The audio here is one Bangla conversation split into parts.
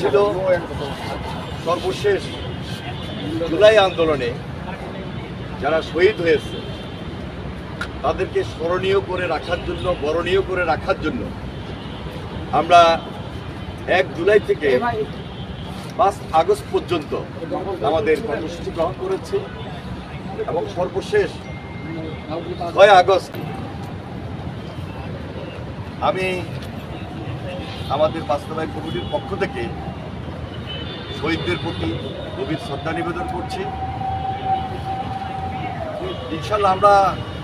ছিল সর্বশেষ জুলাই আন্দোলনে যারা শহীদ হয়েছে, তাদেরকে স্মরণীয় করে রাখার জন্য, বরণীয় করে রাখার জন্য আমরা এক জুলাই থেকে পাঁচ আগস্ট পর্যন্ত আমাদের কর্মসূচি গ্রহণ করেছি এবং সর্বশেষ ছয় আগস্ট আমি আমাদের বাস্তবায়ন কমিটির পক্ষ থেকে শহীদদের প্রতি গভীর শ্রদ্ধা নিবেদন করছি। ইনশাল্লাহ আমরা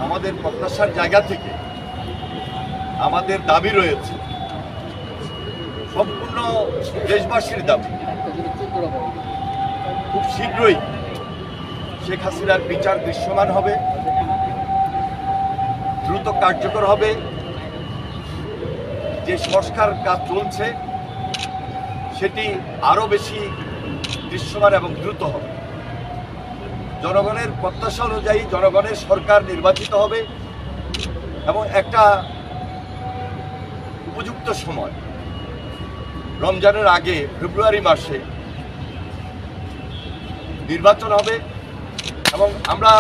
আমাদের প্রত্যাশার জায়গা থেকে আমাদের দাবি রয়েছে। সম্পূর্ণ দেশবাসীর দাবি। খুব শীঘ্রই শেখ হাসিনার বিচার দৃশ্যমান হবে। দ্রুত কার্যকর হবে। যে সংস্কার কাজ চলছে, সেটি আরও বেশি দৃশ্যমান এবং দ্রুত হবে। জনগণের প্রত্যাশা অনুযায়ী জনগণের সরকার নির্বাচিত হবে এবং একটা উপযুক্ত সময়। রমজানের আগে ফেব্রুয়ারি মাসে নির্বাচন হবে এবং আমরা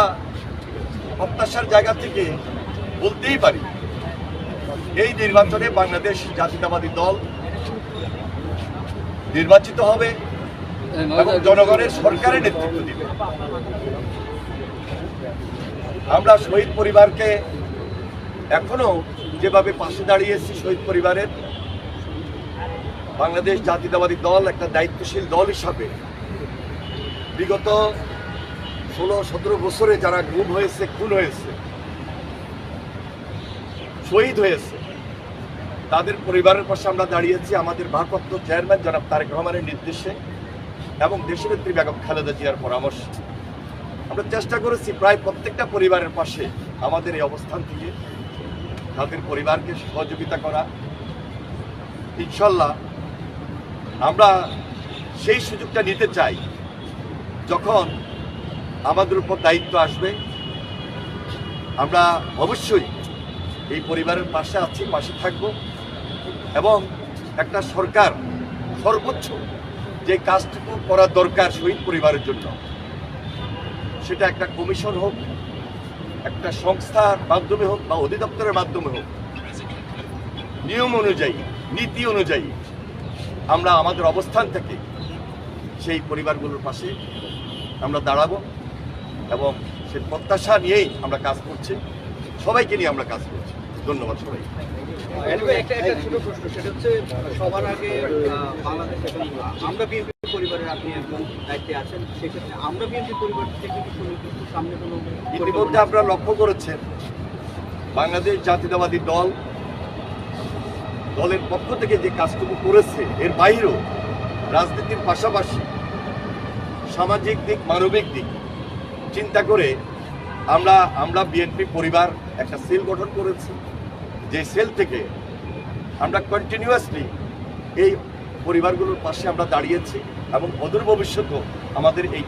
প্রত্যাশার জায়গা থেকে বলতেই পারি এই নির্বাচনে বাংলাদেশ জাতীয়তাবাদী দল নির্বাচিত হবে এবং জনগণের সরকারের নেতৃত্ব দিবে। আমরা শহীদ পরিবারকে এখনও যেভাবে পাশে দাঁড়িয়েছি শহীদ পরিবারের, বাংলাদেশ জাতীয়তাবাদী দল একটা দায়িত্বশীল দল হিসাবে বিগত ষোলো সতেরো বছরে যারা গুম হয়েছে, খুন হয়েছে শহীদ হয়েছে। তাদের পরিবারের পাশে আমরা দাঁড়িয়েছি আমাদের ভারপ্রাপ্ত চেয়ারম্যান জনাব তারেক রহমানের নির্দেশে এবং দেশনেত্রী বেগম খালেদা জিয়ার পরামর্শ। আমরা চেষ্টা করেছি প্রায় প্রত্যেকটা পরিবারের পাশে আমাদের এই অবস্থান থেকে তাদের পরিবারকে সহযোগিতা করা। ইনশাল্লাহ আমরা সেই সুযোগটা নিতে চাই যখন আমাদের উপর দায়িত্ব আসবে। আমরা অবশ্যই এই পরিবারের পাশে আছি, পাশে থাকব। এবং একটা সরকার সর্বোচ্চ যে কাজটুকু করা দরকার শহীদ পরিবারের জন্য, সেটা একটা কমিশন হোক, একটা সংস্থার মাধ্যমে হোক বা অধিদপ্তরের মাধ্যমে হোক, নিয়ম অনুযায়ী, নীতি অনুযায়ী আমরা আমাদের অবস্থান থেকে সেই পরিবারগুলোর পাশে আমরা দাঁড়াবো এবং সে প্রত্যাশা নিয়েই আমরা কাজ করছি। সবাইকে নিয়ে আমরা কাজ করছি। ধন্যবাদ সবাই একটা একটা ছোট প্রশ্ন সেটা হচ্ছে সবার আগে আমরা বিএনপি পরিবারের আপনি একজন দায়িত্বে আছেন সেক্ষেত্রে আমরা বিএনপি পরিবার থেকে কি সামনে কোনো ইতিমধ্যে আপনারা লক্ষ্য করেছেন বাংলাদেশ জাতীয়তাবাদী দল দলের পক্ষ থেকে যে কাজটুকু করেছে এর বাইরেও রাজনীতির পাশাপাশি সামাজিক দিক মানবিক দিক চিন্তা করে আমরা আমরা বিএনপি পরিবার একটা সেল গঠন করেছি, যে সেল থেকে আমরা কন্টিনিউয়াসলি এই পরিবারগুলোর পাশে আমরা দাঁড়িয়েছি এবং অদূর ভবিষ্যতেও আমাদের এই